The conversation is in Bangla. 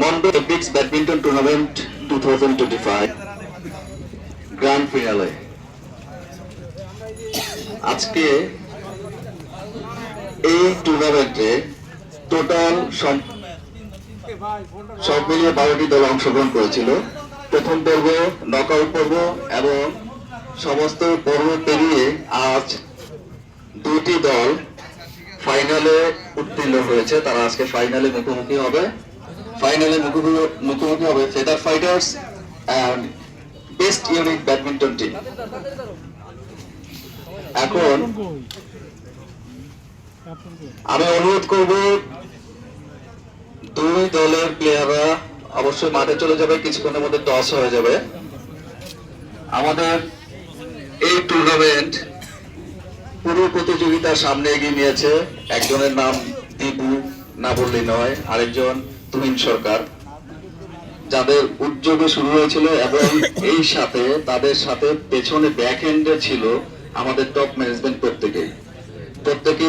Mondo Epix badminton tournament two thousand twenty five grand finale আজকে এই টুর্নামেন্টে টোটাল সব মিলিয়ে বারোটি দল অংশগ্রহণ করেছিল। প্রথম পর্ব নকআউট পর্ব এবং সমস্ত পর্ব পেরিয়ে আজ দুটি দল ফাইনালে উত্তীর্ণ হয়েছে। তারা আজকে ফাইনালে মুখোমুখি হবে। ফাইনালে মুখোমুখি হবে? Feather fighters and best unique badminton team এখন আমি অনুরোধ করব, দুই দলের প্লেয়াররা অবশ্যই মাঠে চলে যাবে, কিছুক্ষণের মধ্যে টস হয়ে যাবে। আমাদের এই টুর্নামেন্ট পুরো প্রতিযোগিতার সামনে এগিয়ে নিয়েছে। একজনের নাম দীপু। না বললে নয়, আরেকজন তুমিন সরকার, যাদের উদ্যোগে শুরু হয়েছিল এবং এই সাথে তাদের সাথে পেছনে ব্যাক হ্যান্ডে ছিল আমাদের টপ ম্যানেজমেন্ট প্রত্যেকেই। প্রত্যেকে